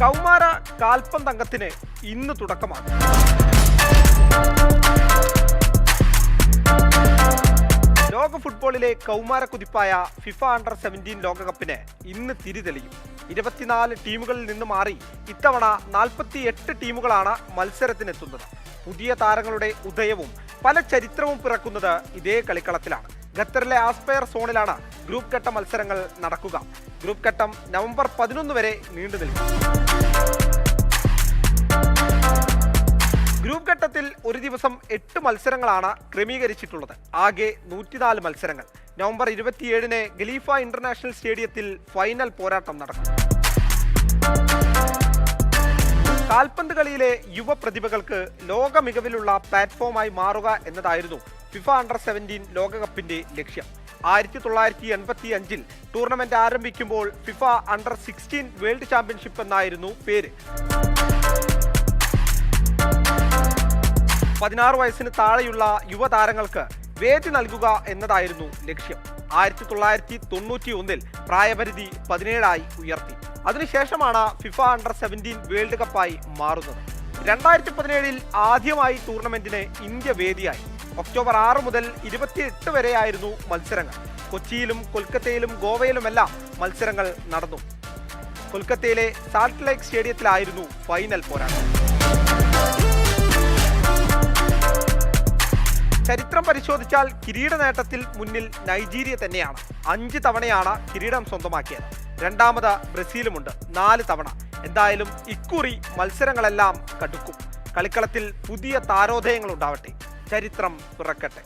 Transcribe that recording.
കൗമാര കാൽപന്തംഗത്തിന് ഇന്ന് തുടക്കമാണ് ലോക ഫുട്ബോളിലെ കൗമാര കുതിപ്പായ ഫിഫ അണ്ടർ സെവന്റീൻ ലോകകപ്പിന് ഇന്ന് തിരിതെളിയും ഇരുപത്തിനാല് ടീമുകളിൽ നിന്ന് മാറി ഇത്തവണ നാൽപ്പത്തി എട്ട് ടീമുകളാണ് മത്സരത്തിനെത്തുന്നത്. പുതിയ താരങ്ങളുടെ ഉദയവും പല ചരിത്രവും പിറക്കുന്നത് ഇതേ കളിക്കളത്തിലാണ്. ഖത്തറിലെ ആസ്പയർ സോണിലാണ് ഗ്രൂപ്പ് ഘട്ട മത്സരങ്ങൾ നടക്കുക. ഗ്രൂപ്പ് ഘട്ടം നവംബർ പതിനൊന്ന് വരെ നീണ്ടു നിൽക്കും. ഗ്രൂപ്പ് ഘട്ടത്തിൽ ഒരു ദിവസം എട്ട് മത്സരങ്ങളാണ് ക്രമീകരിച്ചിട്ടുള്ളത്. ആകെ നൂറ്റിനാല് മത്സരങ്ങൾ. നവംബർ ഇരുപത്തിയേഴിന് ഗലീഫ ഇന്റർനാഷണൽ സ്റ്റേഡിയത്തിൽ ഫൈനൽ പോരാട്ടം നടക്കും. കാൽപന്ത് കളിയിലെ യുവ പ്രതിഭകൾക്ക് ലോക മികവിലുള്ള പ്ലാറ്റ്ഫോമായി മാറുക എന്നതായിരുന്നു ഫിഫ അണ്ടർ സെവന്റീൻ ലോകകപ്പിന്റെ ലക്ഷ്യം. ആയിരത്തി തൊള്ളായിരത്തി എൺപത്തി അഞ്ചിൽ ടൂർണമെന്റ് ആരംഭിക്കുമ്പോൾ FIFA under sixteen world championship എന്നായിരുന്നു പേര്. പതിനാറ് വയസ്സിന് താഴെയുള്ള യുവതാരങ്ങൾക്ക് വേദി നൽകുക എന്നതായിരുന്നു ലക്ഷ്യം. ആയിരത്തി തൊള്ളായിരത്തി തൊണ്ണൂറ്റി ഒന്നിൽ പ്രായപരിധി പതിനേഴായി ഉയർത്തി. അതിനുശേഷമാണ് ഫിഫ അണ്ടർ സെവന്റീൻ വേൾഡ് കപ്പായി മാറുന്നത്. രണ്ടായിരത്തി പതിനേഴിൽ ആദ്യമായി ടൂർണമെന്റിന് ഇന്ത്യ വേദിയായി. ഒക്ടോബർ ആറ് മുതൽ ഇരുപത്തിയെട്ട് വരെയായിരുന്നു മത്സരങ്ങൾ. കൊച്ചിയിലും കൊൽക്കത്തയിലും ഗോവയിലുമെല്ലാം മത്സരങ്ങൾ നടന്നു. കൊൽക്കത്തയിലെ സാൾട്ട് ലേക്ക് സ്റ്റേഡിയത്തിലായിരുന്നു ഫൈനൽ പോരാട്ടം. ചരിത്രം പരിശോധിച്ചാൽ കിരീട നേട്ടത്തിൽ മുന്നിൽ നൈജീരിയ തന്നെയാണ്. അഞ്ച് തവണയാണ് കിരീടം സ്വന്തമാക്കിയത്. രണ്ടാമത് ബ്രസീലുമുണ്ട്. നാല് തവണ. എന്തായാലും ഇക്കുറി മത്സരങ്ങളെല്ലാം കടുക്കും. കളിക്കളത്തിൽ പുതിയ താരോദയങ്ങൾ ഉണ്ടാവട്ടെ ചരിത്രം പിറക്കട്ടെ